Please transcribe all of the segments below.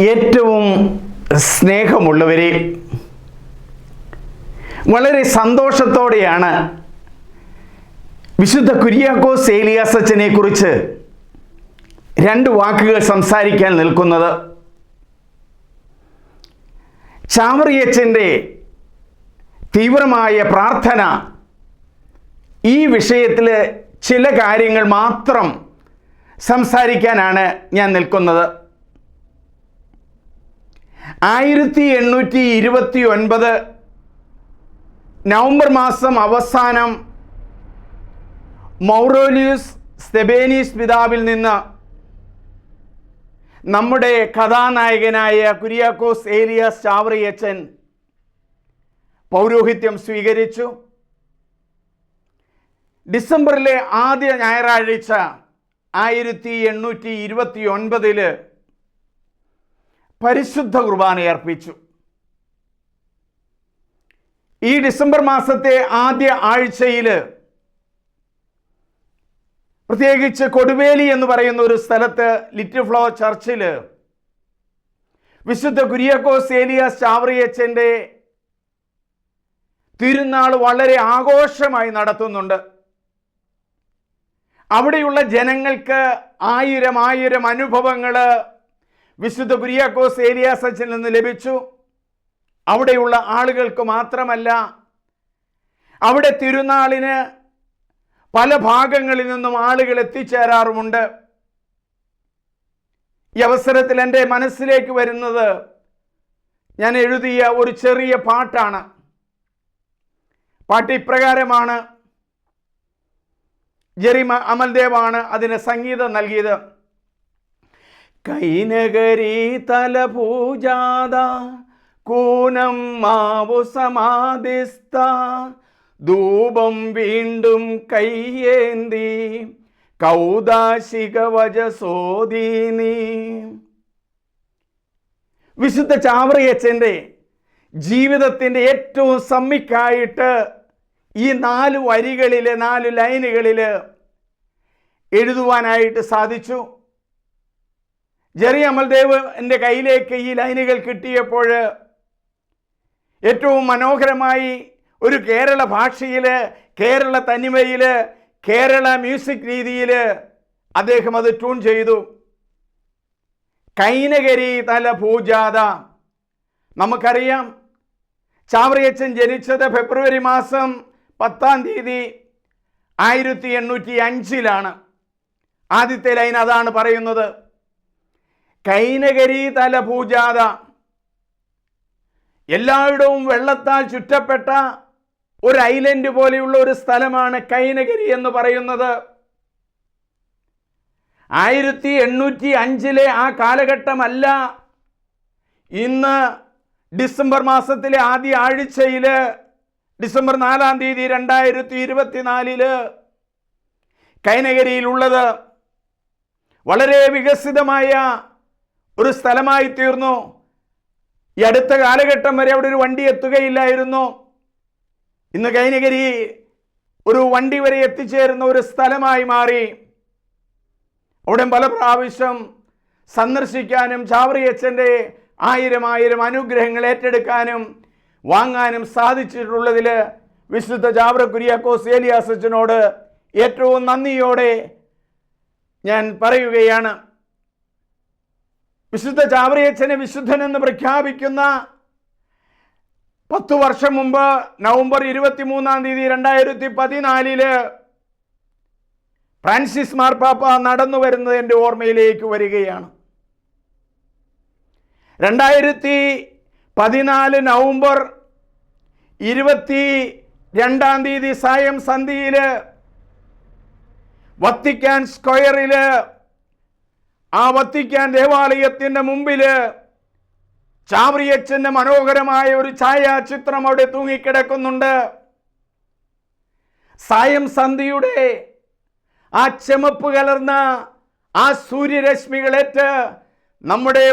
ഏറ്റവും സ്നേഹമുള്ളവരെ വളരെ സന്തോഷത്തോടെയാണ് വിശുദ്ധ കുര്യാക്കോസ് ഏലിയാസച്ചനെ കുറിച്ച് രണ്ട് വാക്കുകൾ സംസാരിക്കാൻ നിൽക്കുന്നത്. ചാവറിയച്ചന്റെ തീവ്രമായ പ്രാർത്ഥന ഈ വിഷയത്തിൽ ചില കാര്യങ്ങൾ മാത്രം സംസാരിക്കാനാണ് ഞാൻ നിൽക്കുന്നത്. ആയിരത്തി എണ്ണൂറ്റി ഇരുപത്തി ഒൻപത് നവംബർ മാസം അവസാനം മൗറോലിയസ് സ്തെബേനീസ് പിതാവിൽ നിന്ന് നമ്മുടെ കഥാനായകനായ കുര്യാക്കോസ് ഏലിയാസ് ചാവറിയച്ചൻ പൗരോഹിത്യം സ്വീകരിച്ചു. ഡിസംബറിലെ ആദ്യ ഞായറാഴ്ച ആയിരത്തി എണ്ണൂറ്റി ഇരുപത്തി ഒൻപതിൽ പരിശുദ്ധ കുർബാന അർപ്പിച്ചു. ഈ ഡിസംബർ മാസത്തെ ആദ്യ ആഴ്ചയിൽ പ്രത്യേകിച്ച് കൊടുവേലി എന്ന് പറയുന്ന ഒരു സ്ഥലത്ത് ലിറ്റിൽ ഫ്ലവർ ചർച്ചിൽ വിശുദ്ധ കുര്യാക്കോസ് ഏലിയാസ് ചാവറിയച്ചന്റെ തിരുനാൾ വളരെ ആഘോഷമായി നടത്തുന്നുണ്ട്. അവിടെയുള്ള ജനങ്ങൾക്ക് ആയിരം ആയിരം അനുഭവങ്ങൾ വിശുദ്ധ കുര്യാക്കോസ് ഏലിയാസച്ചിൽ നിന്ന് ലഭിച്ചു. അവിടെയുള്ള ആളുകൾക്ക് മാത്രമല്ല അവിടെ തിരുനാളിന് പല ഭാഗങ്ങളിൽ നിന്നും ആളുകൾ എത്തിച്ചേരാറുമുണ്ട്. ഈ അവസരത്തിൽ എന്റെ മനസ്സിലേക്ക് വരുന്നത് ഞാൻ എഴുതിയ ഒരു ചെറിയ പാട്ടാണ്. പാട്ട് ഇപ്രകാരമാണ്. ജെറിമ അമൽദേവാണ് അതിന് സംഗീതം നൽകിയത്. കൈനഗരി തലപൂജാത കൂനം മാവു സമാധിസ്ഥ ധൂപം വീണ്ടും കയ്യേന്തി കൗതാശിക വജസോദീനി വിശുദ്ധ ചാവറിയച്ഛന്റെ ജീവിതത്തിന്റെ ഏറ്റവും സമ്മിക്കായിട്ട് ഈ നാല് വരികളിൽ നാല് ലൈനുകളിൽ എഴുതുവാനായിട്ട് സാധിച്ചു. ജെറി അമൽദേവ് എന്റെ കയ്യിലേക്ക് ഈ ലൈനുകൾ കിട്ടിയപ്പോൾ ഏറ്റവും മനോഹരമായി ഒരു കേരള ഭാഷയിൽ കേരള തനിമയിൽ കേരള മ്യൂസിക് രീതിയിൽ അദ്ദേഹം അത് ട്യൂൺ ചെയ്തു. കൈനകരി തല പൂജാത. നമുക്കറിയാം ചാവറിയച്ചൻ ജനിച്ചത് ഫെബ്രുവരി മാസം പത്താം തീയതി ആയിരത്തി എണ്ണൂറ്റി അഞ്ചിലാണ്. ആദ്യത്തെ ലൈൻ അതാണ് പറയുന്നത്. കൈനകരി തല പൂജാത എല്ലായിടവും വെള്ളത്താൽ ചുറ്റപ്പെട്ട ഒരു ഐലൻഡ് പോലെയുള്ള ഒരു സ്ഥലമാണ് കൈനഗരി എന്ന് പറയുന്നത്. ആയിരത്തി എണ്ണൂറ്റി അഞ്ചിലെ ആ കാലഘട്ടമല്ല ഇന്ന് ഡിസംബർ മാസത്തിലെ ആദ്യ ആഴ്ചയിൽ ഡിസംബർ നാലാം തീയതി രണ്ടായിരത്തി ഇരുപത്തിനാലിൽ കൈനഗരിയിലുള്ളത് വളരെ വികസിതമായ ഒരു സ്ഥലമായി തീർന്നു. ഈ അടുത്ത കാലഘട്ടം വരെ അവിടെ ഒരു വണ്ടി എത്തുകയില്ലായിരുന്നു. ഇന്ന് കൈനഗരി ഒരു വണ്ടി വരെ എത്തിച്ചേരുന്ന ഒരു സ്ഥലമായി മാറി. അവിടെ പല പ്രാവശ്യം സന്ദർശിക്കാനും ചാവറിയച്ഛന്റെ ആയിരം ആയിരം അനുഗ്രഹങ്ങൾ ഏറ്റെടുക്കാനും വാങ്ങാനും സാധിച്ചിട്ടുള്ളതിൽ വിശുദ്ധ ചാവറ കുര്യാക്കോസ് ഏലിയാസച്ചനോട് ഏറ്റവും നന്ദിയോടെ ഞാൻ പറയുകയാണ്. വിശുദ്ധ ചാവറിയച്ഛനെ വിശുദ്ധൻ എന്ന് പ്രഖ്യാപിക്കുന്ന പത്തു വർഷം മുമ്പ് നവംബർ ഇരുപത്തി മൂന്നാം തീയതി രണ്ടായിരത്തി പതിനാലിൽ ഫ്രാൻസിസ് മാർപ്പാപ്പ നടന്നു വരുന്നത് എന്റെ ഓർമ്മയിലേക്ക് വരികയാണ്. രണ്ടായിരത്തി പതിനാല് നവംബർ ഇരുപത്തി രണ്ടാം തീയതി സായം സന്ധിയിൽ വത്തിക്കാൻ സ്ക്വയറിൽ ആ വത്തിക്കാൻ ദേവാലയത്തിന്റെ മുമ്പിൽ ചാവറിയച്ഛന്റെ മനോഹരമായ ഒരു ഛായാചിത്രം അവിടെ തൂങ്ങിക്കിടക്കുന്നുണ്ട്. സായം സന്ധിയുടെ ആ ചെമപ്പ് കലർന്ന ആ സൂര്യരശ്മികളേറ്റ് നമ്മുടെ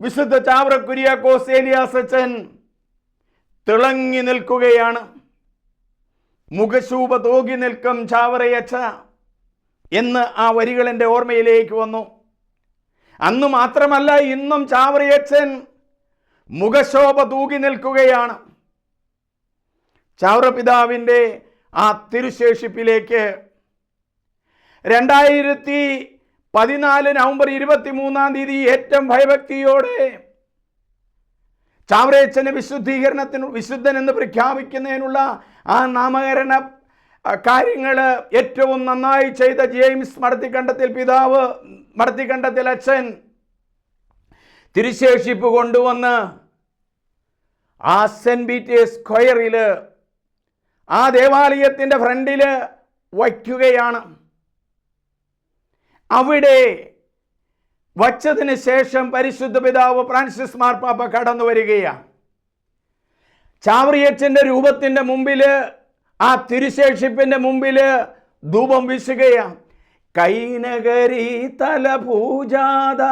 വിശുദ്ധ ചാവറക്കുരിയ കുര്യാക്കോസ് ഏലിയാസച്ചൻ തിളങ്ങി നിൽക്കുകയാണ്. മുഖശൂപ തോകി നിൽക്കും ചാവറയച്ച എന്ന് ആ വരികൾ എന്റെ ഓർമ്മയിലേക്ക് വന്നു. അന്ന് മാത്രമല്ല ഇന്നും ചാവറിയച്ചൻ മുഖശോഭ തൂകി നിൽക്കുകയാണ്. ചാവറ പിതാവിന്റെ ആ തിരുശേഷിപ്പിലേക്ക് രണ്ടായിരത്തി പതിനാല് നവംബർ ഇരുപത്തി മൂന്നാം തീയതി ഏറ്റവും ഭയഭക്തിയോടെ ചാവറയച്ചനെ വിശുദ്ധീകരണത്തിന് വിശുദ്ധൻ എന്ന് പ്രഖ്യാപിക്കുന്നതിനുള്ള ആ നാമകരണ കാര്യങ്ങൾ ഏറ്റവും നന്നായി ചെയ്ത ജെയിംസ് മടത്തിക്കണ്ടത്തിൽ പിതാവ് മടത്തിക്കണ്ടത്തിൽ അച്ഛൻ തിരുശേഷിപ്പ് കൊണ്ടുവന്ന് ആ സെന്റ് പീറ്റേഴ്സ് സ്ക്വയറിൽ ആ ദേവാലയത്തിന്റെ ഫ്രണ്ടിൽ വയ്ക്കുകയാണ്. അവിടെ വച്ചതിന് ശേഷം പരിശുദ്ധ പിതാവ് ഫ്രാൻസിസ് മാർപ്പാപ്പ കടന്നു വരികയാണ് ചാവറിയച്ചന്റെ രൂപത്തിന്റെ മുമ്പിൽ ആ തിരുശേഷിപ്പിന്റെ മുമ്പിൽ ധൂപം വീശുകയാണ്. കൈനകരി തല പൂജാത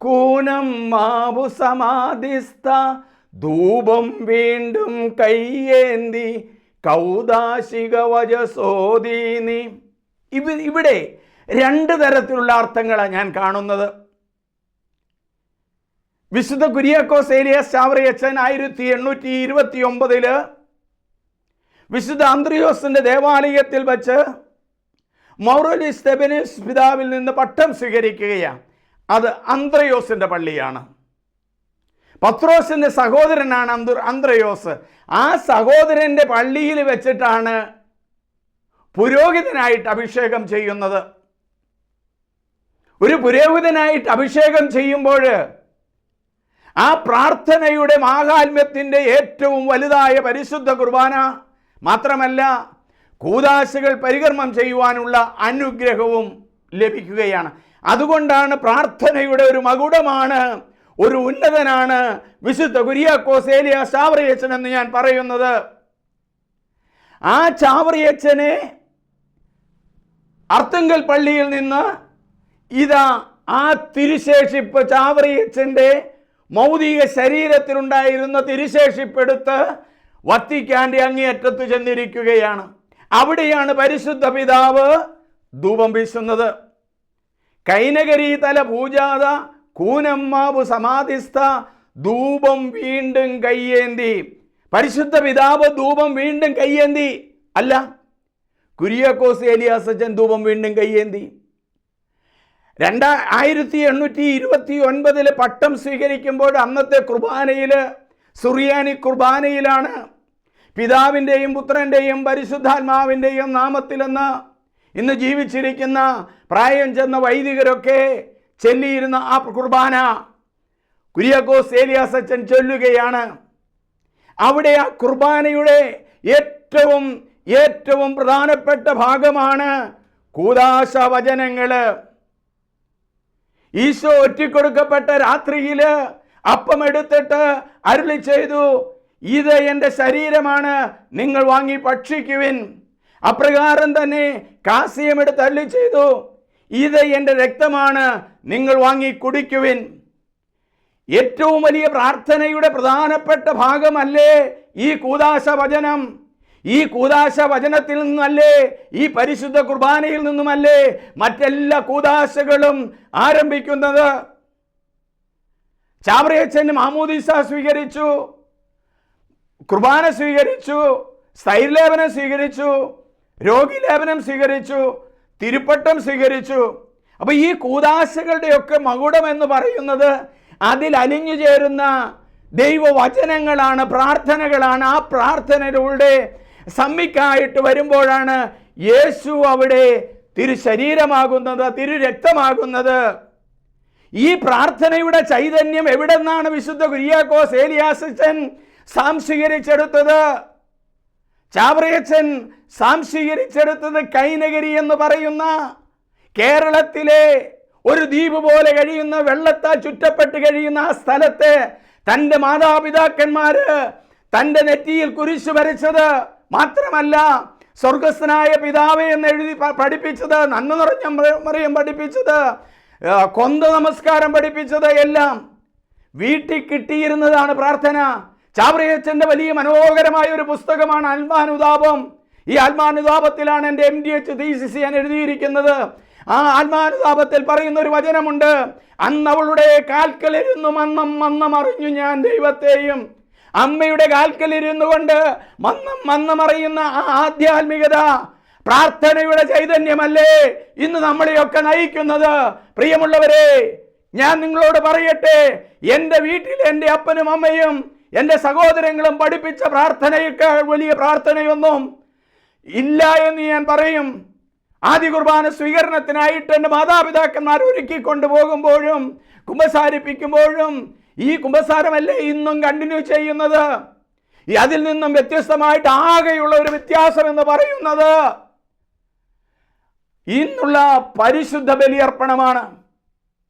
കൂനം മാവു സമാധിസ്ഥ ധൂപം വീണ്ടും കയ്യേന്തി കൗദാശിക വജസോദീനി ഇവ ഇവിടെ രണ്ട് തരത്തിലുള്ള അർത്ഥങ്ങളാണ് ഞാൻ കാണുന്നത്. വിശുദ്ധ കുര്യാക്കോസ് ഏലിയ ചാവറിയച്ചൻ ആയിരത്തി എണ്ണൂറ്റി ഇരുപത്തി ഒമ്പതിൽ വിശുദ്ധ അന്ത്രിയോസിന്റെ ദേവാലയത്തിൽ വച്ച് മൗറലിസ് തെബനിസ് പിതാവിൽ നിന്ന് പട്ടം സ്വീകരിക്കുകയാണ്. അത് അന്ത്രയോസിന്റെ പള്ളിയാണ്. പത്രോസിന്റെ സഹോദരനാണ് അന്തു അന്ത്രയോസ്. ആ സഹോദരന്റെ പള്ളിയിൽ വെച്ചിട്ടാണ് പുരോഹിതനായിട്ട് അഭിഷേകം ചെയ്യുന്നത്. ഒരു പുരോഹിതനായിട്ട് അഭിഷേകം ചെയ്യുമ്പോൾ ആ പ്രാർത്ഥനയുടെ മാഹാത്മ്യത്തിന്റെ ഏറ്റവും വലുതായ പരിശുദ്ധ കുർബാന മാത്രമല്ല കൂതാശകൾ പരികർമ്മം ചെയ്യുവാനുള്ള അനുഗ്രഹവും ലഭിക്കുകയാണ്. അതുകൊണ്ടാണ് പ്രാർത്ഥനയുടെ ഒരു മകുടമാണ് ഒരു ഉന്നതനാണ് വിശുദ്ധ കുര്യാക്കോസ് ഏലിയ ചാവറിയച്ചൻ എന്ന് ഞാൻ പറയുന്നത്. ആ ചാവറിയച്ചനെ അർത്തുങ്കൽ പള്ളിയിൽ നിന്ന് ഇതാ ആ തിരുശേഷിപ്പ് ചാവറിയച്ചന്റെ മൗതിക ശരീരത്തിലുണ്ടായിരുന്ന തിരുശേഷിപ്പെടുത്ത് വത്തിക്കാന്റെ അങ്ങേയറ്റത്ത് ചെന്നിരിക്കുകയാണ്. അവിടെയാണ് പരിശുദ്ധ പിതാവ് ധൂപം വീശുന്നത്. കൈനകരി തല പൂജാത കൂനമ്മാവ് സമാധിസ്ഥ ധൂപം വീണ്ടും കയ്യേന്തി പരിശുദ്ധ പിതാവ് ധൂപം വീണ്ടും കയ്യേന്തി അല്ല കുര്യാക്കോസ് ഏലിയാസച്ചൻ ധൂപം വീണ്ടും കയ്യേന്തി രണ്ടാ ആയിരത്തി എണ്ണൂറ്റി ഇരുപത്തി ഒൻപതിൽ പട്ടം സ്വീകരിക്കുമ്പോൾ അന്നത്തെ കുർബാനയിൽ സുറിയാനി കുർബാനയിലാണ് പിതാവിന്റെയും പുത്രന്റെയും പരിശുദ്ധാത്മാവിന്റെയും നാമത്തിലെന്ന് ഇന്ന് ജീവിച്ചിരിക്കുന്ന പ്രായം ചെന്ന വൈദികരൊക്കെ ചെല്ലിയിരുന്ന ആ കുർബാന കുര്യാക്കോസ് ഏലിയാസച്ചൻ ചൊല്ലുകയാണ്. അവിടെ ആ കുർബാനയുടെ ഏറ്റവും ഏറ്റവും പ്രധാനപ്പെട്ട ഭാഗമാണ് കൂതാശ വചനങ്ങൾ ഈശോ ഒറ്റിക്കൊടുക്കപ്പെട്ട രാത്രിയിൽ അപ്പമെടുത്തിട്ട് അരുളി ചെയ്തു ഇത് എന്റെ ശരീരമാണ്. നിങ്ങൾ വാങ്ങി ഭക്ഷിക്കുവിൻ. അപ്രകാരം തന്നെ കാസിയമെടുത്ത് അരുളി ചെയ്തു. ഇത് എന്റെ രക്തമാണ്. നിങ്ങൾ വാങ്ങി കുടിക്കുവിൻ. ഏറ്റവും വലിയ പ്രാർത്ഥനയുടെ പ്രധാനപ്പെട്ട ഭാഗമല്ലേ ഈ കൂതാശ വചനം ഈ കൂതാശ വചനത്തിൽ നിന്നല്ലേ ഈ പരിശുദ്ധ കുർബാനയിൽ നിന്നുമല്ലേ മറ്റെല്ലാ കൂതാശകളും ആരംഭിക്കുന്നത്. ചാവറയച്ചൻ മാമൂദീസ സ്വീകരിച്ചു. കുർബാന സ്വീകരിച്ചു സ്ഥൈര്യലേപനം സ്വീകരിച്ചു രോഗി രോഗിലേപനം സ്വീകരിച്ചു തിരുപ്പട്ടം സ്വീകരിച്ചു. അപ്പോൾ ഈ കൂതാശകളുടെയൊക്കെ മകുടം എന്ന് പറയുന്നത് അതിൽ അലിഞ്ഞു ചേരുന്ന ദൈവവചനങ്ങളാണ് പ്രാർത്ഥനകളാണ്. ആ പ്രാർത്ഥനകളുടെ സമ്മിക്കായിട്ട് വരുമ്പോഴാണ് യേശു അവിടെ തിരുശരീരമാകുന്നത് തിരുരക്തമാകുന്നത്. ഈ പ്രാർത്ഥനയുടെ ചൈതന്യം എവിടെ നിന്നാണ് വിശുദ്ധ കുര്യാക്കോസ് ഏലിയാസച്ചൻ സാംശീകരിച്ചെടുത്തത്. ചാവറയച്ചൻ സാംശീകരിച്ചെടുത്തത് കൈനഗരി എന്ന് പറയുന്ന കേരളത്തിലെ ഒരു ദ്വീപ് പോലെ കഴിയുന്ന വെള്ളത്താൽ ചുറ്റപ്പെട്ട് കഴിയുന്ന ആ സ്ഥലത്തെ തന്റെ മാതാപിതാക്കന്മാർ തന്റെ നെറ്റിയിൽ കുരിശ് വരച്ചത് മാത്രമല്ല സ്വർഗസ്ഥനായ പിതാവേ എന്ന് എഴുതി പഠിപ്പിച്ചത് നന്മ നിറഞ്ഞ മറിയം പഠിപ്പിച്ചത് കൊന്ത നമസ്കാരം പഠിപ്പിച്ചത് എല്ലാം വീട്ടിൽ കിട്ടിയിരുന്നതാണ് പ്രാർത്ഥന. ചാവറയച്ചന്റെ വലിയ മനോഹരമായ ഒരു പുസ്തകമാണ് ആത്മാനുതാപം. ഈ ആത്മാനുതാപത്തിലാണ് എന്റെ എം ഡി എച്ച് തീസിസ് ഞാൻ എഴുതിയിരിക്കുന്നത്. ആ ആത്മാനുതാപത്തിൽ പറയുന്ന ഒരു വചനമുണ്ട്. അന്ന് അവളുടെ കാൽക്കലിരുന്നു മന്നം മന്നം അറിഞ്ഞു ഞാൻ ദൈവത്തെയും. അമ്മയുടെ കാൽക്കലിരുന്നു കൊണ്ട് മന്നം മന്നം അറിയുന്ന ആ ആധ്യാത്മികത പ്രാർത്ഥനയുടെ ചൈതന്യമല്ലേ? ഇന്ന് നമ്മളെയൊക്കെ നയിക്കുന്നത്. പ്രിയമുള്ളവരെ ഞാൻ നിങ്ങളോട് പറയട്ടെ എന്റെ വീട്ടിൽ എന്റെ അപ്പനും അമ്മയും എന്റെ സഹോദരങ്ങളും പഠിപ്പിച്ച പ്രാർത്ഥനയേക്കാൾ വലിയ പ്രാർത്ഥനയൊന്നും ഇല്ല എന്ന് ഞാൻ പറയും. ആദ്യ കുർബാന സ്വീകരണത്തിനായിട്ട് എന്റെ മാതാപിതാക്കന്മാർ ഒരുക്കി കൊണ്ടുപോകുമ്പോഴും കുമ്പസാരിപ്പിക്കുമ്പോഴും ഈ കുമ്പസാരമല്ലേ ഇന്നും കണ്ടിന്യൂ ചെയ്യുന്നത്? അതിൽ നിന്നും വ്യത്യസ്തമായിട്ട് ആകെയുള്ള ഒരു വ്യത്യാസം എന്ന് പറയുന്നത് ഇന്നുള്ള പരിശുദ്ധ ബലിയർപ്പണമാണ്.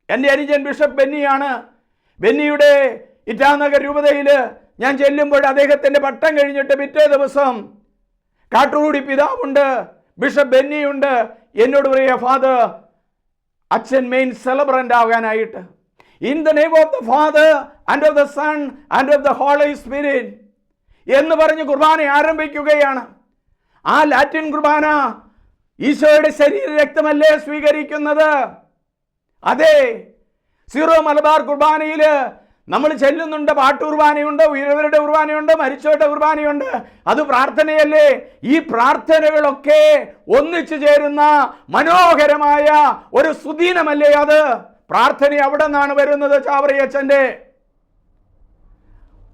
എന്റെ അനുജൻ ബിഷപ്പ് ബെന്നിയാണ്. ബെന്നിയുടെ ഇറ്റാനഗർ രൂപതയിൽ ഞാൻ ചെല്ലുമ്പോൾ അദ്ദേഹത്തിന്റെ പട്ടം കഴിഞ്ഞിട്ട് പിറ്റേ ദിവസം കാട്ടുകൂടി പിതാവുണ്ട് ബിഷപ്പ് ബെന്നിയുണ്ട്. എന്നോട് പറയുക ഫാദർ അച്ഛൻ main celebrant ആകാനായിട്ട്. In the name of the father and of the son and of the holy spirit എന്ന് പറഞ്ഞ് കുർബാന ആരംഭിക്കുകയാണ്. ആ ലാറ്റിൻ കുർബാന ഈശോയുടെ ശരീര രക്തമല്ലേ സ്വീകരിക്കുന്നത്? അതെ സീറോ മലബാർ കുർബാനയിൽ നമ്മൾ ചെല്ലുന്നുണ്ട് പാട്ട് കുർബാനയുണ്ട് ഉയരവരുടെ കുർബാനയുണ്ട് മരിച്ചവരുടെ കുർബാനയുണ്ട്. അത് പ്രാർത്ഥനയല്ലേ? ഈ പ്രാർത്ഥനകളൊക്കെ ഒന്നിച്ചു ചേരുന്ന മനോഹരമായ ഒരു സുദീനമല്ലേ അത്? പ്രാർത്ഥന അവിടെ നിന്നാണ് വരുന്നത് ചാവറിയച്ഛന്റെ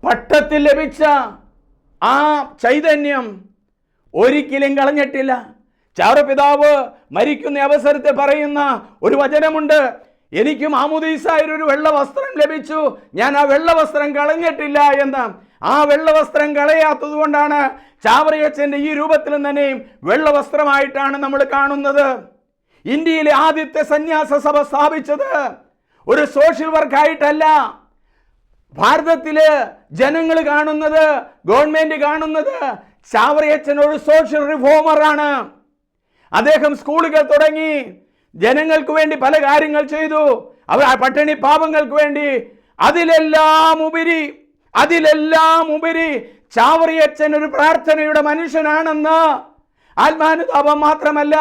പട്ടത്തിൽ ലഭിച്ച ആ ചൈതന്യം ഒരിക്കലും കളഞ്ഞിട്ടില്ല. ചാവറപിതാവ് മരിക്കുന്ന അവസരത്തെ പറയുന്ന ഒരു വചനമുണ്ട്. എനിക്ക് മാമുദീസായൊരു ഒരു വെള്ള വസ്ത്രം ലഭിച്ചു. ഞാൻ ആ വെള്ള വസ്ത്രം കളഞ്ഞിട്ടില്ല എന്ന്. ആ വെള്ള വസ്ത്രം കളയാത്തത് കൊണ്ടാണ് ചാവറിയച്ഛന്റെ ഈ രൂപത്തിലും തന്നെയും വെള്ള വസ്ത്രമായിട്ടാണ് നമ്മൾ കാണുന്നത്. ഇന്ത്യയിലെ ആദ്യത്തെ സന്യാസ സഭ സ്ഥാപിച്ചത് ഒരു സോഷ്യൽ വർക്കായിട്ടല്ല. ഭാരതത്തിൽ ജനങ്ങൾ കാണുന്നത് ഗവൺമെന്റ് കാണുന്നത് ചാവറിയച്ഛൻ ഒരു സോഷ്യൽ റിഫോമറാണ്. അദ്ദേഹം സ്കൂളുകൾ തുടങ്ങി. ജനങ്ങൾക്ക് വേണ്ടി പല കാര്യങ്ങൾ ചെയ്തു. അവർ പട്ടിണി പാപങ്ങൾക്ക് വേണ്ടി അതിലെല്ലാം ഉപരി അതിലെല്ലാം ഉപരി ചാവറിയച്ചൻ ഒരു പ്രാർത്ഥനയുടെ മനുഷ്യനാണെന്ന്. ആത്മാനുതാപം മാത്രമല്ല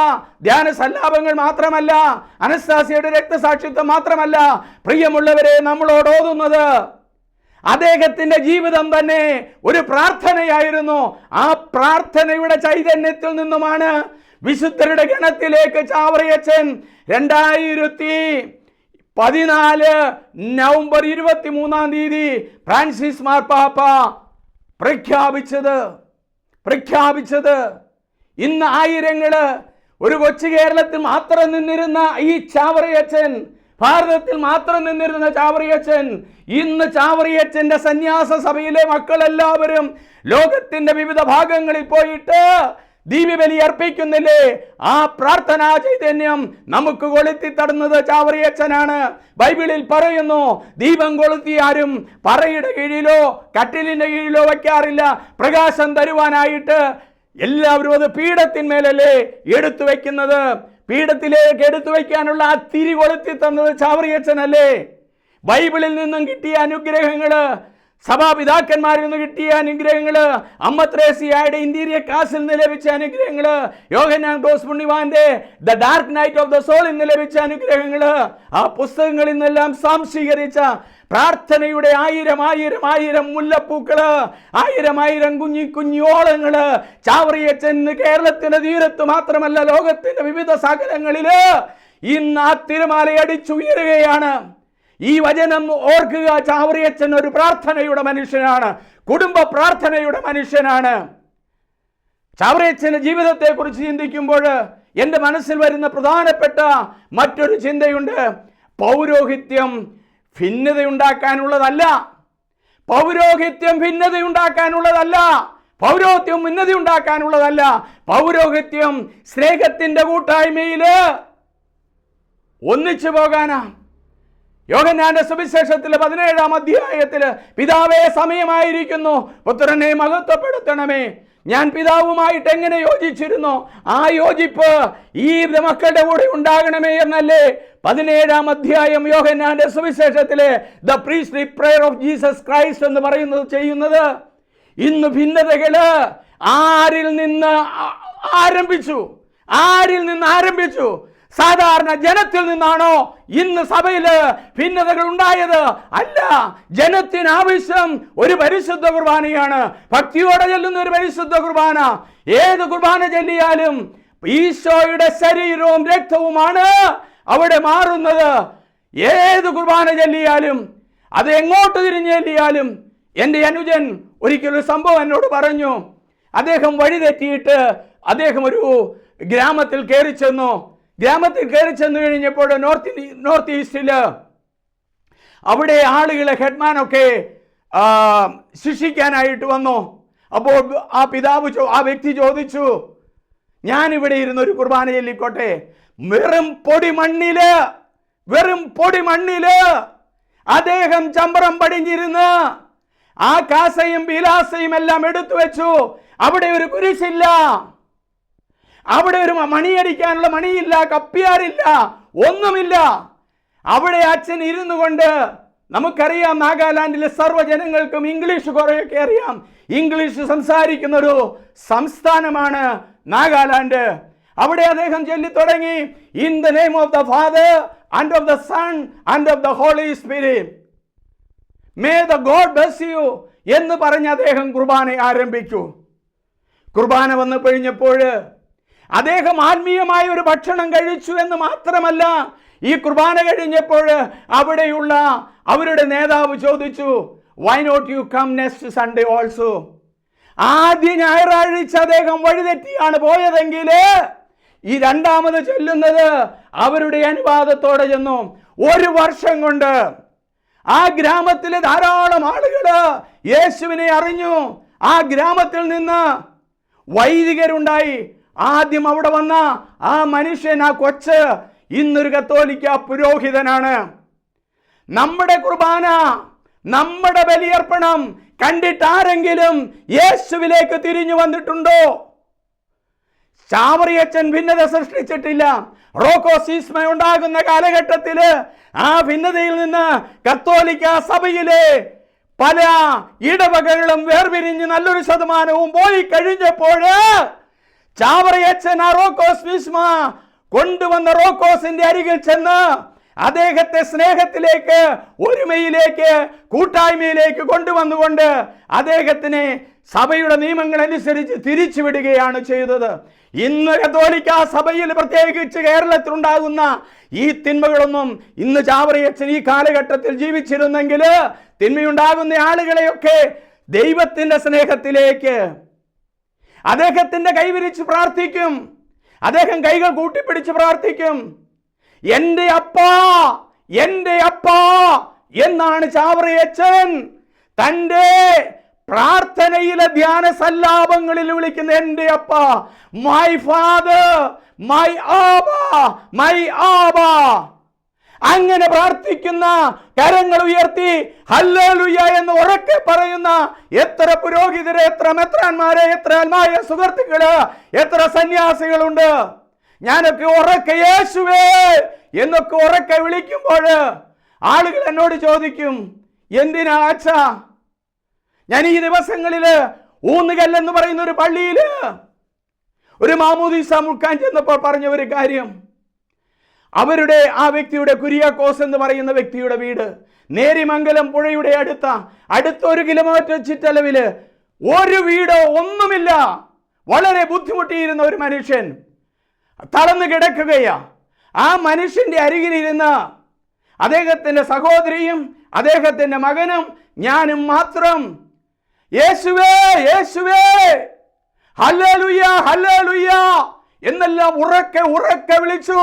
ധ്യാന സല്ലാപങ്ങൾ മാത്രമല്ല അനസ്താസിയുടെ രക്തസാക്ഷിത്വം മാത്രമല്ല പ്രിയമുള്ളവരെ നമ്മളോട് ഓതുന്നത്. അദ്ദേഹത്തിന്റെ ജീവിതം തന്നെ ഒരു പ്രാർത്ഥനയായിരുന്നു. ആ പ്രാർത്ഥനയുടെ ചൈതന്യത്തിൽ നിന്നുമാണ് വിശുദ്ധരുടെ ഗണത്തിലേക്ക് ചാവറിയച്ചൻ രണ്ടായിരത്തി പതിനാല് നവംബർ ഇരുപത്തി മൂന്നാം തീയതി ഫ്രാൻസിസ് മാർപ്പാപ്പ പ്രഖ്യാപിച്ചത് പ്രഖ്യാപിച്ചത്. ഇന്ന് ആയിരങ്ങൾ ഒരു കൊച്ചു കേരളത്തിൽ മാത്രം നിന്നിരുന്ന ഈ ചാവറിയച്ചൻ ഭാരതത്തിൽ മാത്രം നിന്നിരുന്ന ചാവറിയച്ചൻ ഇന്ന് ചാവറിയച്ചന്റെ സന്യാസ സഭയിലെ മക്കളെല്ലാവരും ലോകത്തിന്റെ വിവിധ ഭാഗങ്ങളിൽ പോയിട്ട് ദീപബലി അർപ്പിക്കുന്നില്ലേ ആ പ്രാർത്ഥനാ ചൈതന്യം നമുക്ക് കൊളുത്തി തടുന്നത് ചാവറിയച്ചനാണ് ബൈബിളിൽ പറയുന്നു ദീപം കൊളുത്തി ആരും പറയുടെ കീഴിലോ കട്ടിലിന്റെ കീഴിലോ വയ്ക്കാറില്ല. പ്രകാശം തരുവാനായിട്ട് എല്ലാവരും അത് പീഠത്തിന്മേലല്ലേ എടുത്തു വയ്ക്കുന്നത്. പീഠത്തിലേക്ക് എടുത്തു വയ്ക്കാനുള്ള ആ തിരി കൊളുത്തി തന്നത് ചാവറിയച്ചനല്ലേ ബൈബിളിൽ നിന്നും കിട്ടിയ അനുഗ്രഹങ്ങൾ സഭാപിതാക്കന്മാരിൽ നിന്ന് കിട്ടിയ അനുഗ്രഹങ്ങൾ അമ്മ ത്രേസിയായുടെ ഇന്റീരിയർ കാസിൽ നിന്ന് ലഭിച്ച അനുഗ്രഹങ്ങൾ Yohanan cross പുണ്യവാന്റെ the dark night of the soul ഇന്ന് ലഭിച്ച അനുഗ്രഹങ്ങൾ ആ പുസ്തകങ്ങളിൽ നിന്നെല്ലാം സാംശീകരിച്ച പ്രാർത്ഥനയുടെ ആയിരം ആയിരം ആയിരം മുല്ലപ്പൂക്കൾ ആയിരം ആയിരം കുഞ്ഞി കുഞ്ഞോളങ്ങൾ ചാവറിയച്ചെന്ന് കേരളത്തിന്റെ തീരത്ത് മാത്രമല്ല ലോകത്തിന്റെ വിവിധ സകലങ്ങളിൽ ഇന്ന് ആ തിരുമാലയടിച്ചുയരുകയാണ്. ഈ വചനം ഓർക്കുക ചാവറിയച്ചൻ ഒരു പ്രാർത്ഥനയുടെ മനുഷ്യനാണ് കുടുംബ പ്രാർത്ഥനയുടെ മനുഷ്യനാണ്. ചാവറിയച്ചന്റെ ജീവിതത്തെക്കുറിച്ച് ചിന്തിക്കുമ്പോൾ എന്റെ മനസ്സിൽ വരുന്ന പ്രധാനപ്പെട്ട മറ്റൊരു ചിന്തയുണ്ട്. പൗരോഹിത്യം ഭിന്നതയുണ്ടാക്കാനുള്ളതല്ല. പൗരോഹിത്യം ഭിന്നതയുണ്ടാക്കാനുള്ളതല്ല. പൗരോഹിത്യം ഭിന്നതയുണ്ടാക്കാനുള്ളതല്ല പൗരോഹിത്യം സ്നേഹത്തിന്റെ കൂട്ടായ്മയിൽ ഒന്നിച്ചു പോകാനാ. യോഹന്നാന്റെ സുവിശേഷത്തിലെ പതിനേഴാം അധ്യായത്തിൽ പിതാവേ സമയമായിരിക്കുന്നു. പുത്രനെ മഹത്വപ്പെടുത്തണമേ. ഞാൻ പിതാവുമായിട്ട് എങ്ങനെ യോജിച്ചിരുന്നു? ആ യോജിപ്പ് ഈ മക്കളുടെ കൂടെ ഉണ്ടാകണമേ എന്നല്ലേ പതിനേഴാം അധ്യായം യോഹന്നാന്റെ സുവിശേഷത്തിലെ the priestly prayer of Jesus Christ എന്ന് പറയുന്നത് ചെയ്യുന്നത്. ഇന്ന് ഭിന്നതകൾ ആരിൽ നിന്ന് ആരംഭിച്ചു? ആരിൽ നിന്ന് ആരംഭിച്ചു? സാധാരണ ജനത്തിൽ നിന്നാണോ ഇന്ന് സഭയിൽ ഭിന്നതകൾ ഉണ്ടായത്? അല്ല ജനത്തിന് ആവശ്യം ഒരു പരിശുദ്ധ കുർബാനയാണ്. ഭക്തിയോടെ ചെല്ലുന്ന ഒരു പരിശുദ്ധ കുർബാന. ഏത് കുർബാന ചെല്ലിയാലും ഈശോയുടെ ശരീരവും രക്തവുമാണ് അവിടെ മാറുന്നത്. ഏത് കുർബാന ചെല്ലിയാലും അത് എങ്ങോട്ട് തിരിഞ്ഞു ചെല്ലിയാലും എന്റെ അനുജൻ ഒരിക്കലൊരു സംഭവം എന്നോട് പറഞ്ഞു. അദ്ദേഹം വഴിതെറ്റിയിട്ട് അദ്ദേഹം ഒരു ഗ്രാമത്തിൽ കയറി ചെന്നു. ഗ്രാമത്തിൽ കയറി ചെന്നു കഴിഞ്ഞപ്പോൾ നോർത്ത് നോർത്ത് ഈസ്റ്റിൽ അവിടെ ആളുകളെ ഹെഡ്മാനൊക്കെ ശിക്ഷിക്കാനായിട്ട് വന്നു. അപ്പോൾ ആ പിതാവ് ആ വ്യക്തി ചോദിച്ചു ഞാൻ ഇവിടെ ഇരുന്ന് ഒരു കുർബാന ചൊല്ലിക്കോട്ടെ. വെറും പൊടി മണ്ണിൽ വെറും പൊടി മണ്ണിൽ അദ്ദേഹം ചമ്പറം പടിഞ്ഞിരുന്ന് ആ കാസയും ബിലാസയും എല്ലാം എടുത്തു വെച്ചു അവിടെ ഒരു കുരിശില്ല. അവിടെ ഒരു മണിയടിക്കാനുള്ള മണിയില്ല കപ്പിയാറില്ല ഒന്നുമില്ല. അവിടെ അച്ഛൻ ഇരുന്നു കൊണ്ട് നമുക്കറിയാം നാഗാലാൻഡിലെ സർവജനങ്ങൾക്കും ഇംഗ്ലീഷ് കുറേയൊക്കെ അറിയാം. ഇംഗ്ലീഷ് സംസാരിക്കുന്ന ഒരു സംസ്ഥാനമാണ് നാഗാലാൻഡ്. അവിടെ അദ്ദേഹം ചൊല്ലി തുടങ്ങി in the name of the father and of the son and of the holy spirit may the God bless you എന്ന് പറഞ്ഞ് അദ്ദേഹം കുർബാന ആരംഭിച്ചു. കുർബാന വന്നു കഴിഞ്ഞപ്പോൾ അദ്ദേഹം ആത്മീയമായ ഒരു ഭക്ഷണം കഴിച്ചു എന്ന് മാത്രമല്ല ഈ കുർബാന കഴിഞ്ഞപ്പോൾ അവിടെയുള്ള അവരുടെ നേതാവ് ചോദിച്ചു why not you come next Sunday also ആദ്യ ഞായറാഴ്ച അദ്ദേഹം വഴിതെറ്റിയാണ് പോയതെങ്കിൽ ഈ രണ്ടാമത് ചൊല്ലുന്നത് അവരുടെ അനുവാദത്തോടെ ചെന്നു. ഒരു വർഷം കൊണ്ട് ആ ഗ്രാമത്തിലെ ധാരാളം ആളുകൾ യേശുവിനെ അറിഞ്ഞു. ആ ഗ്രാമത്തിൽ നിന്ന് വൈദികരുണ്ടായി. ആദ്യം അവിടെ വന്ന ആ മനുഷ്യൻ ആ കൊച്ച് ഇന്നൊരു കത്തോലിക്ക പുരോഹിതനാണ്. നമ്മുടെ കുർബാന നമ്മുടെ ബലിയർപ്പണം കണ്ടിട്ട് ആരെങ്കിലും യേശുവിലേക്ക് തിരിഞ്ഞു വന്നിട്ടുണ്ടോ? ചാവറിയച്ചൻ ഭിന്നത സൃഷ്ടിച്ചിട്ടില്ല. റോക്കോ സീസ്മ ഉണ്ടാകുന്ന കാലഘട്ടത്തിൽ ആ ഭിന്നതയിൽ നിന്ന് കത്തോലിക്ക സഭയിലെ പല ഇടവകകളും വേർപിരിഞ്ഞ് നല്ലൊരു ശതമാനവും പോയി കഴിഞ്ഞപ്പോൾ ചാവറിയച്ചൻ ആ റോക്കോസ് കൊണ്ടുവന്ന റോക്കോസിന്റെ അരികിൽ ചെന്ന് അദ്ദേഹത്തെ സ്നേഹത്തിലേക്ക് ഒരുമയിലേക്ക് കൂട്ടായ്മയിലേക്ക് കൊണ്ടുവന്നുകൊണ്ട് അദ്ദേഹത്തിനെ സഭയുടെ നിയമങ്ങൾ അനുസരിച്ച് തിരിച്ചുവിടുകയാണ് ചെയ്തത്. ഇന്ന് കത്തോലിക്ക സഭയിൽ പ്രത്യേകിച്ച് കേരളത്തിലുണ്ടാകുന്ന ഈ തിന്മകളൊന്നും ഇന്ന് ചാവറിയച്ചൻ ഈ കാലഘട്ടത്തിൽ ജീവിച്ചിരുന്നെങ്കിൽ തിന്മയുണ്ടാകുന്ന ആളുകളെയൊക്കെ ദൈവത്തിന്റെ സ്നേഹത്തിലേക്ക് അദ്ദേഹത്തിന്റെ കൈവിരിച്ച് പ്രാർത്ഥിക്കും. അദ്ദേഹം കൈകൾ കൂട്ടിപ്പിടിച്ച് പ്രാർത്ഥിക്കും. എന്റെ അപ്പാ എന്റെ അപ്പാ എന്നാണ് ചാവറയച്ചൻ തന്റെ പ്രാർത്ഥനയിലെ ധ്യാന സല്ലാപങ്ങളിൽ വിളിക്കുന്ന എന്റെ അപ്പ മൈ ഫാദർ മൈ ആബ മൈ ആബ അങ്ങനെ പ്രാർത്ഥിക്കുന്ന കരങ്ങൾ ഉയർത്തി ഹല്ലേലൂയ എന്ന് ഉറക്കെ പറയുന്ന എത്ര പുരോഹിതരെ എത്ര മെത്രാന്മാരെ എത്ര ആത്മായ സുഹൃത്തുക്കൾ എത്ര സന്യാസികളുണ്ട്. ഞാനൊക്കെ ഉറക്കെ യേശുവേ എന്നൊക്കെ ഉറക്കെ വിളിക്കുമ്പോൾ ആളുകൾ എന്നോട് ചോദിക്കും എന്തിനാ അച്ഛ? ഞാൻ ഈ ദിവസങ്ങളിൽ ഊന്നുകല്ലെന്ന് പറയുന്ന ഒരു പള്ളിയിൽ ഒരു മാമൂദീസ മുൾക്കാൻ ചെന്നപ്പോൾ പറഞ്ഞ ഒരു കാര്യം. അവരുടെ ആ വ്യക്തിയുടെ കുര്യാക്കോസ് എന്ന് പറയുന്ന വ്യക്തിയുടെ വീട്. നേരിമംഗലം പുഴയുടെ അടുത്ത അടുത്ത ഒരു കിലോമീറ്റർ ചുറ്റളവിൽ ഒരു വീടോ ഒന്നുമില്ല. വളരെ ബുദ്ധിമുട്ടിയിരുന്ന ഒരു മനുഷ്യൻ തളർന്നു കിടക്കുകയാ. ആ മനുഷ്യന്റെ അരികിലിരുന്ന് അദ്ദേഹത്തിന്റെ സഹോദരിയും അദ്ദേഹത്തിന്റെ മകനും ഞാനും മാത്രം യേശുവേ യേശുവേ ഹല്ലേലൂയ ഹല്ലേലൂയ എന്നെല്ലാം ഉറക്കെ ഉറക്കെ വിളിച്ചു.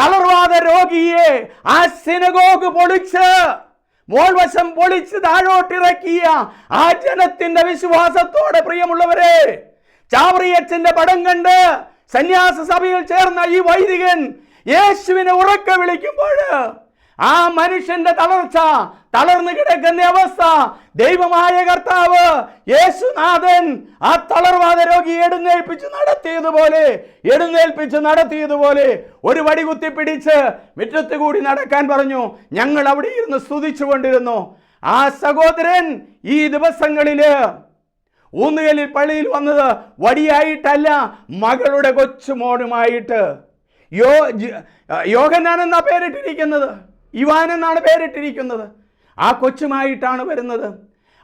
തളർവാദ രോഗിയെ ആ സിനഗോഗ് പൊളിച്ച് മോൾവശം പൊളിച്ച് താഴോട്ടിറക്കിയ ആ ജനത്തിന്റെ വിശ്വാസത്തോടെ പ്രിയമുള്ളവരെ ചാവറിയച്ചന്റെ പടം കണ്ട് സന്യാസ സഭയിൽ ചേർന്ന ഈ വൈദികൻ യേശുവിനെ ഉറക്കെ വിളിക്കുമ്പോൾ ആ മനുഷ്യന്റെ തളർച്ച തളർന്നു കിടക്കുന്ന അവസ്ഥ ദൈവമായ കർത്താവ് യേശുനാഥൻ ആ തളർവാദ രോഗി എഴുന്നേൽപ്പിച്ച് നടത്തിയതുപോലെ എഴുന്നേൽപ്പിച്ച് നടത്തിയതുപോലെ ഒരു വടി കുത്തി പിടിച്ച് മുറ്റത്ത് കൂടി നടക്കാൻ പറഞ്ഞു. ഞങ്ങൾ അവിടെ ഇരുന്ന് സ്തുതിച്ചു കൊണ്ടിരുന്നു. ആ സഹോദരൻ ഈ ദിവസങ്ങളിൽ ഊന്നുകലിൽ പള്ളിയിൽ വന്നത് വടിയായിട്ടല്ല മകളുടെ കൊച്ചുമോനുമായിട്ട്. യോ യോഗനാൻ എന്നാ പേരിട്ടിരിക്കുന്നത്? ഇവാൻ എന്നാണ് പേരിട്ടിരിക്കുന്നത്. ആ കൊച്ചുമായിട്ടാണ് വരുന്നത്.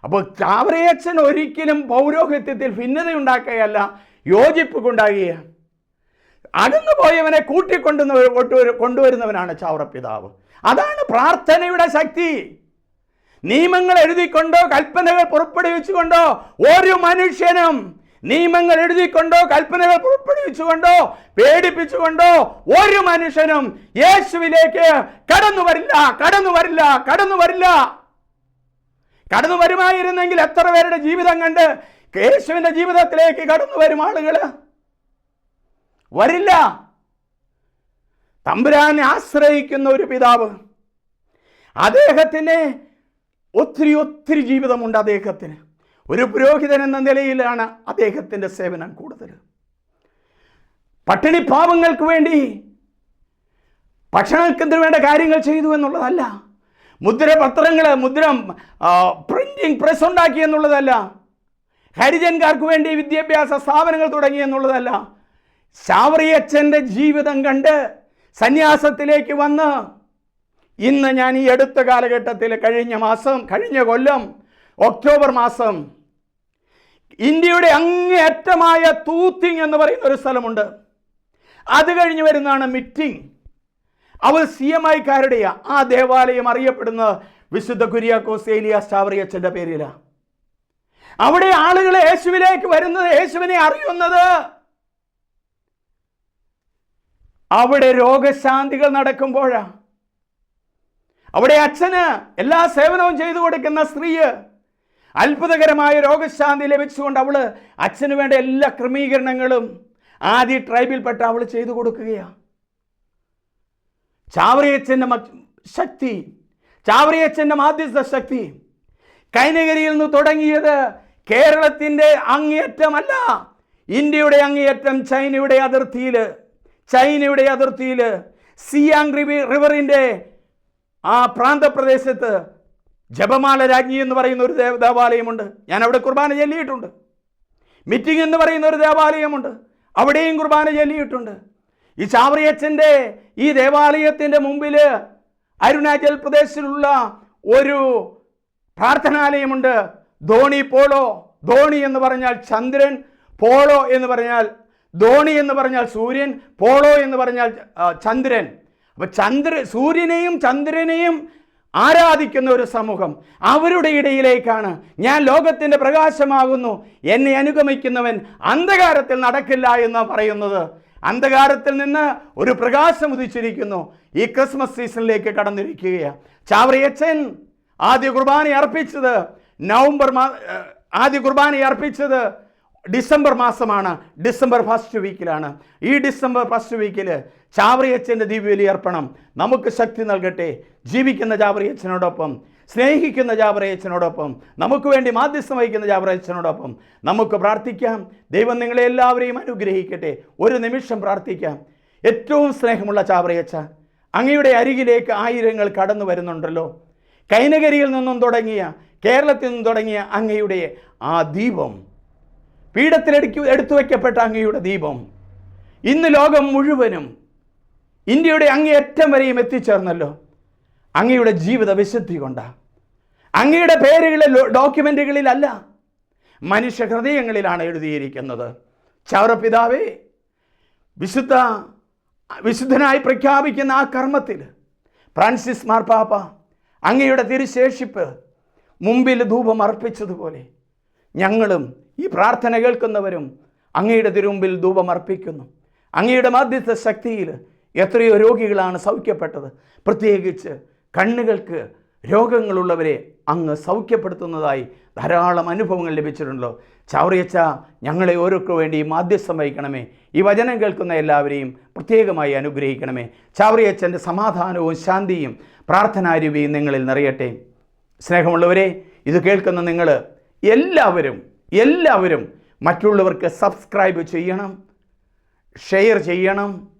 അപ്പോൾ ചാവറയച്ചൻ ഒരിക്കലും പൗരോഹിത്യത്തിൽ ഭിന്നതയുണ്ടാക്കുകയല്ല യോജിപ്പ് കൊണ്ടാകുകയാണ് അടുന്നു പോയവനെ കൂട്ടിക്കൊണ്ടുവ കൊണ്ടുവരുന്നവനാണ് ചാവറപ്പിതാവ്. അതാണ് പ്രാർത്ഥനയുടെ ശക്തി. നിയമങ്ങൾ എഴുതിക്കൊണ്ടോ കൽപ്പനകൾ പുറപ്പെടുവിച്ചുകൊണ്ടോ ഒരു മനുഷ്യനും നിയമങ്ങൾ എഴുതിക്കൊണ്ടോ കൽപ്പനകൾ പുറപ്പെടുവിച്ചുകൊണ്ടോ പേടിപ്പിച്ചുകൊണ്ടോ ഒരു മനുഷ്യനും യേശുവിലേക്ക് കടന്നു വരില്ല കടന്നു വരില്ല കടന്നു വരില്ല. കടന്നു വരുമായിരുന്നെങ്കിൽ എത്ര പേരുടെ ജീവിതം കണ്ട് യേശുവിന്റെ ജീവിതത്തിലേക്ക് കടന്നു വരും ആളുകൾ വരില്ല. തമ്പുരാനെ ആശ്രയിക്കുന്ന ഒരു പിതാവ് അദ്ദേഹത്തിന് ഒത്തിരി ഒത്തിരി ജീവിതമുണ്ട് അദ്ദേഹത്തിന്. ഒരു പുരോഹിതൻ എന്ന നിലയിലാണ് അദ്ദേഹത്തിന്റെ സേവനം കൂടുതൽ. പട്ടിണി പാവങ്ങൾക്ക് വേണ്ടി ഭക്ഷണത്തിന് വേണ്ട കാര്യങ്ങൾ ചെയ്തു എന്നുള്ളതല്ല. മുദ്രപത്രങ്ങൾ മുദ്ര പ്രിന്റിംഗ് പ്രസ് ഉണ്ടാക്കി എന്നുള്ളതല്ല. ഹരിജൻകാർക്ക് വേണ്ടി വിദ്യാഭ്യാസ സ്ഥാപനങ്ങൾ തുടങ്ങി എന്നുള്ളതല്ല. ശാവറിയച്ഛന്റെ ജീവിതം കണ്ട് സന്യാസത്തിലേക്ക് വന്ന് ഇന്ന് ഞാൻ ഈ അടുത്ത കാലഘട്ടത്തിൽ കഴിഞ്ഞ മാസം കഴിഞ്ഞ കൊല്ലം ഒക്ടോബർ മാസം ഇന്ത്യയുടെ അങ്ങേയറ്റമായ തൂത്തിങ് എന്ന് പറയുന്ന ഒരു സ്ഥലമുണ്ട്. അത് കഴിഞ്ഞ് വരുന്നതാണ് മിറ്റിങ്. അവൾ സി എം ഐക്കാരുടെയാ ആ ദേവാലയം അറിയപ്പെടുന്നത് വിശുദ്ധ കുര്യാക്കോസ് ഏലിയ അച്ഛന്റെ പേരിലാണ് അവിടെ ആളുകൾ യേശുവിലേക്ക് വരുന്നത് യേശുവിനെ അറിയുന്നത്. അവിടെ രോഗശാന്തികൾ നടക്കുമ്പോഴാണ് അവിടെ അച്ഛന് എല്ലാ സേവനവും ചെയ്തു കൊടുക്കുന്ന സ്ത്രീയ് അത്ഭുതകരമായ രോഗശാന്തി ലഭിച്ചുകൊണ്ട് അവൾ അച്ഛന് വേണ്ട എല്ലാ ക്രമീകരണങ്ങളും ആദ്യ ട്രൈബിൽപ്പെട്ട അവൾ ചെയ്തു കൊടുക്കുകയാണ് ചാവറിയച്ഛന്റെ ശക്തി ചാവറിയച്ഛന്റെ മാധ്യസ്ഥ ശക്തി കൈനഗരിയിൽ നിന്ന് തുടങ്ങിയത് കേരളത്തിന്റെ അങ്ങേയറ്റമല്ല ഇന്ത്യയുടെ അങ്ങേയറ്റം ചൈനയുടെ അതിർത്തിയിൽ ചൈനയുടെ അതിർത്തിയിൽ സിയാങ് റിവി റിവറിന്റെ ആ പ്രാന്തപ്രദേശത്ത് ജപമാല രാജ്ഞി എന്ന് പറയുന്ന ഒരു ദേവ ദേവാലയമുണ്ട്. ഞാൻ അവിടെ കുർബാന ചൊല്ലിയിട്ടുണ്ട്. മിറ്റിംഗ് എന്ന് പറയുന്ന ഒരു ദേവാലയമുണ്ട്. അവിടെയും കുർബാന ചൊല്ലിയിട്ടുണ്ട്. ഈ ചാവറിയച്ഛന്റെ ഈ ദേവാലയത്തിന്റെ മുമ്പിൽ അരുണാചൽ പ്രദേശിലുള്ള ഒരു പ്രാർത്ഥനാലയമുണ്ട്. ധോണി പോളോ. ധോണി എന്ന് പറഞ്ഞാൽ ചന്ദ്രൻ പോളോ എന്ന് പറഞ്ഞാൽ ധോണി എന്ന് പറഞ്ഞാൽ സൂര്യൻ പോളോ എന്ന് പറഞ്ഞാൽ ചന്ദ്രൻ. അപ്പോൾ ചന്ദ്ര സൂര്യനെയും ചന്ദ്രനെയും ആരാധിക്കുന്ന ഒരു സമൂഹം അവരുടെ ഇടയിലേക്കാണ്. ഞാൻ ലോകത്തിന്റെ പ്രകാശമാകുന്നു. എന്നെ അനുഗമിക്കുന്നവൻ അന്ധകാരത്തിൽ നടക്കില്ല എന്ന് പറയുന്നത്. അന്ധകാരത്തിൽ നിന്ന് ഒരു പ്രകാശം ഉദിച്ചിരിക്കുന്നു. ഈ ക്രിസ്മസ് സീസണിലേക്ക് കടന്നിരിക്കുകയാണ്. ചാവറിയച്ചൻ ആദ്യ കുർബാന അർപ്പിച്ചത് നവംബർ മാ ആദ്യ കുർബാന അർപ്പിച്ചത് ഡിസംബർ മാസമാണ്. ഡിസംബർ ഫസ്റ്റ് വീക്കിലാണ്. ഈ ഡിസംബർ ഫസ്റ്റ് വീക്കിൽ ചാവറിയച്ഛന്റെ ദിവ്യബലിയർപ്പണം നമുക്ക് ശക്തി നൽകട്ടെ. ജീവിക്കുന്ന ചാവറിയച്ഛനോടൊപ്പം സ്നേഹിക്കുന്ന ചാവറയച്ചനോടൊപ്പം നമുക്ക് വേണ്ടി മാധ്യസ്ഥം വഹിക്കുന്ന ചാവറയച്ചനോടൊപ്പം നമുക്ക് പ്രാർത്ഥിക്കാം. ദൈവം നിങ്ങളെ എല്ലാവരെയും അനുഗ്രഹിക്കട്ടെ. ഒരു നിമിഷം പ്രാർത്ഥിക്കാം. ഏറ്റവും സ്നേഹമുള്ള ചാവറയച്ച അങ്ങയുടെ അരികിലേക്ക് ആയിരങ്ങൾ കടന്നു വരുന്നുണ്ടല്ലോ. കൈനകരിയിൽ നിന്നും തുടങ്ങിയ കേരളത്തിൽ നിന്നും തുടങ്ങിയ അങ്ങയുടെ ആ ദീപം പീഠത്തിലെടുക്കു എടുത്തു വയ്ക്കപ്പെട്ട അങ്ങയുടെ ദീപം ഇന്ന് ലോകം മുഴുവനും ഇന്ത്യയുടെ അങ്ങേയറ്റം വരെയും എത്തിച്ചേർന്നല്ലോ. അങ്ങയുടെ ജീവിത വിശുദ്ധി കൊണ്ടാണ് അങ്ങയുടെ പേരുകളിൽ ഡോക്യുമെന്റുകളിലല്ല മനുഷ്യ ഹൃദയങ്ങളിലാണ് എഴുതിയിരിക്കുന്നത്. ചൗരപിതാവേ വിശുദ്ധ വിശുദ്ധനായി പ്രഖ്യാപിക്കുന്ന ആ കർമ്മത്തിൽ ഫ്രാൻസിസ് മാർപ്പാപ്പ അങ്ങയുടെ തിരുശേഷിപ്പ് മുമ്പിൽ ധൂപം അർപ്പിച്ചതുപോലെ ഞങ്ങളും ഈ പ്രാർത്ഥന കേൾക്കുന്നവരും അങ്ങയുടെ തിരുമുമ്പിൽ ധൂപം അർപ്പിക്കുന്നു. അങ്ങയുടെ മാധ്യസ്ഥ ശക്തിയിൽ എത്രയോ രോഗികളാണ് സൗഖ്യപ്പെട്ടത്. പ്രത്യേകിച്ച് കണ്ണുകൾക്ക് രോഗങ്ങളുള്ളവരെ അങ്ങ് സൗഖ്യപ്പെടുത്തുന്നതായി ധാരാളം അനുഭവങ്ങൾ ലഭിച്ചിട്ടുണ്ടല്ലോ. ചാവറിയച്ച ഞങ്ങളെ ഓരോർക്ക് വേണ്ടി മാധ്യസ്ഥം വഹിക്കണമേ. ഈ വചനം കേൾക്കുന്ന എല്ലാവരെയും പ്രത്യേകമായി അനുഗ്രഹിക്കണമേ. ചാവറിയച്ചന്റെ സമാധാനവും ശാന്തിയും പ്രാർത്ഥനാരൂപിയും നിങ്ങളിൽ നിറയട്ടെ. സ്നേഹമുള്ളവരെ ഇത് കേൾക്കുന്ന നിങ്ങൾ എല്ലാവരും എല്ലാവരും മറ്റുള്ളവർക്ക് സബ്സ്ക്രൈബ് ചെയ്യണം ഷെയർ ചെയ്യണം